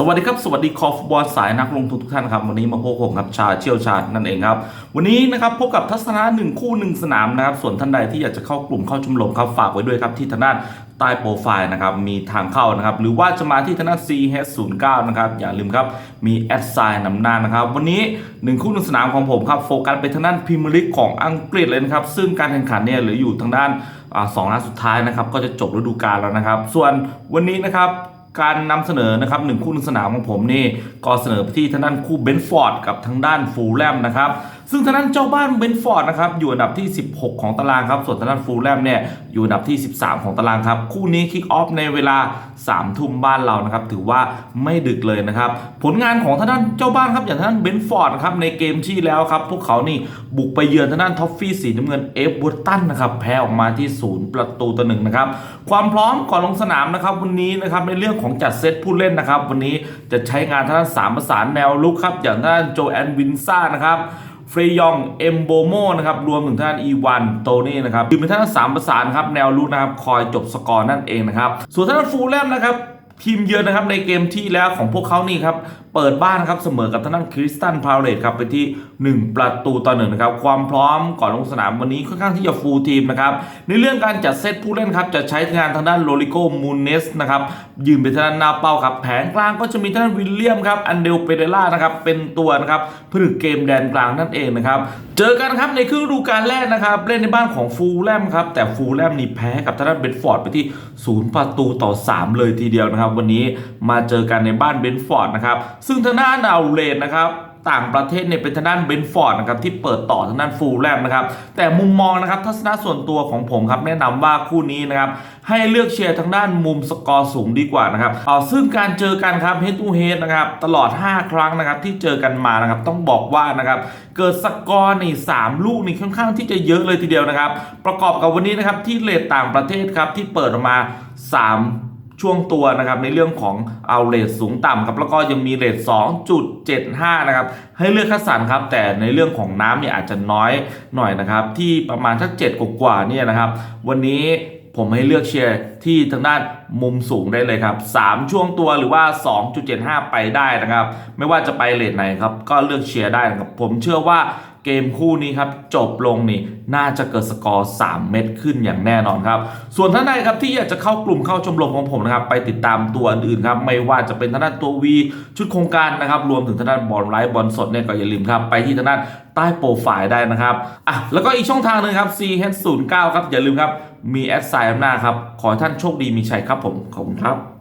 สวัสดีครับ สวัสดีคอฟบอลสายนักลงทุนทุกท่านครับ วันนี้มาพบผมครับชาเชี่ยวชาญนั่นเองครับ วันนี้นะครับพบกับทัศนะหนึ่งคู่หนึ่งสนามนะครับ ส่วนท่านใดที่อยากจะเข้ากลุ่มเข้าชมรมครับฝากไว้ด้วยครับที่ทางด้านใต้โปรไฟล์นะครับมีทางเข้านะครับ หรือว่าจะมาที่ทางด้าน CH09 นะครับอย่าลืมครับมีแอดไซน์นำหน้านะครับ วันนี้หนึ่งคู่หนึ่งสนามของผมครับโฟกัสไปทางด้านพรีเมียร์ลีกของอังกฤษเลยนะครับซึ่งการแข่งขันเนี่ยเหลืออยู่ทางด้านอสองนัดสุดท้ายนะครับก็จะจบฤดูกาลแล้วนะครับ ส่วนวันนี้นะครับ การนำเสนอนะครับหนึ่งคู่หนึ่งสนามของผมนี่ก็เสนอไปที่ทางด้านคู่เบนฟอร์ดกับทางด้านฟูลแลมนะครับ ซึ่งทางด้านเจ้าบ้านเบนฟอร์ดนะครับอยู่อันดับที่ 16 ของตารางครับ ส่วนทางด้านฟูลแลมเนี่ยอยู่อันดับที่ 13 ของตารางครับ คู่นี้คิกออฟในเวลา3ทุ่มบ้านเรานะครับ ถือว่าไม่ดึกเลยนะครับ ผลงานของทางด้านเจ้าบ้านครับอย่างทางด้านเบนฟอร์ดครับในเกมที่แล้วครับ พวกเขานี่บุกไปเยือนทางด้านท็อฟฟี่สีน้ำเงินเอฟเวอร์ตันนะครับแพ้ออกมาที่ศูนย์ประตูต่อหนึ่งนะครับความพร้อมก่อนลงสนามนะครับวันนี้นะครับในเรื่องของจัดเซตผู้เล่นนะครับ วันนี้จะใช้งานทางด้านสามประสานแนวลุกครับอย่างทางด้านโจแอนวินซ่านะครับ ฟรยอง เอมโบโมนะครับ รวมถึงท่านอีวันโตนี่นะครับคือเป็นท่านสามประสานครับ แนวลุกนะครับ คอยจบสกอร์นั่นเองนะครับ ส่วนท่านฟูลแลมนะครับทีมเยือนนะครับในเกมที่แล้วของพวกเขานี่ครับ เปิดบ้านครับเสมอกับทางด้านคริสตันพาวเลตครับไปที่ 1 ประตูต่อหนึ่งนะครับความพร้อมก่อนลงสนามวันนี้ค่อนข้างที่จะฟูลทีมนะครับในเรื่องการจัดเซตผู้เล่นครับจะใช้งานทางด้านโรลิโกมูนเนสนะครับยืนเป็นทางด้านหน้าเป้าครับแผงกลางก็จะมีทางด้านวิลเลียมครับอันเดลเปเดล่านะครับเป็นตัวนะครับผลึกเกมแดนกลางนั่นเองนะครับเจอกันครับในครึ่งฤดูกาลแรกนะครับเล่นในบ้านของฟูลแลมครับแต่ฟูลแลมนี่แพ้กับท่างด้านเบนฟอร์ดไปที่ศูนย์ประตูต่อ 3 เลยทีเดียวนะครับ วันนี้มาเจอกันในบ้านเบนฟอร์ดนะครับซึ่งทางด้านเอาเลนนะครับต่างประเทศเนี่ยเป็นทางด้านเบนฟอร์ดนะครับที่เปิดต่อทางด้านฟูลแลมนะครับแต่มุมมองนะครับทัศนะส่วนตัวของผมครับแนะนำว่าคู่นี้นะครับให้เลือกเชียร์ทางด้านมุมสกอร์สูงดีกว่านะครับเอ่อซึ่งการเจอกันครับเฮดทูเฮดนะครับตลอด 5 ครั้งนะครับที่เจอกันมานะครับต้องบอกว่านะครับเกิดสกอร์ในี่สามลูกนี่ค่อนข้างที่จะเยอะเลยทีเดียวนะครับประกอบกับวันนี้นะครับที่เลทต่างประเทศครับที่เปิดออกมา 3 ช่วงตัวนะครับในเรื่องของเอาเลทสูงต่ำครับแล้วก็ยังมีเลท2.75 นะครับ ให้เลือกคัดสรรครับ แต่ในเรื่องของน้ำเนี่ยอาจจะน้อยหน่อยนะครับ ที่ประมาณสัก7กว่าเนี่ยนะครับ วันนี้ผมให้เลือกเชียร์ที่ทางด้านมุมสูงได้เลยครับ 3 ช่วงตัวหรือว่า 2.75 ไปได้นะครับ ไม่ว่าจะไปเลทไหนครับ ก็เลือกเชียร์ได้นะครับ ผมเชื่อว่าเกมคู่นี้ครับจบลงนี่น่าจะเกิดสกอร์ 3 เม็ดขึ้นอย่างแน่นอนครับ ส่วนท่านใดครับที่อยากจะเข้ากลุ่มเข้าชมรมของผมนะครับไปติดตามตัวอื่นๆครับไม่ว่าจะเป็นท่างด้านตัว V ชุดโครงการนะครับรวมถึงท่างด้านบอลไลฟ์บอลสดเนี่ยก็อย่าลืมครับไปที่ท่างด้านใต้โปรไฟล์ได้นะครับอะแล้วก็อีกช่องทางหนึงครับ CH09 ครับอย่าลืมครับมีแอดไซน์อำนาจครับขอท่านโชคดีมีชัยครับผมขอบคุณครับ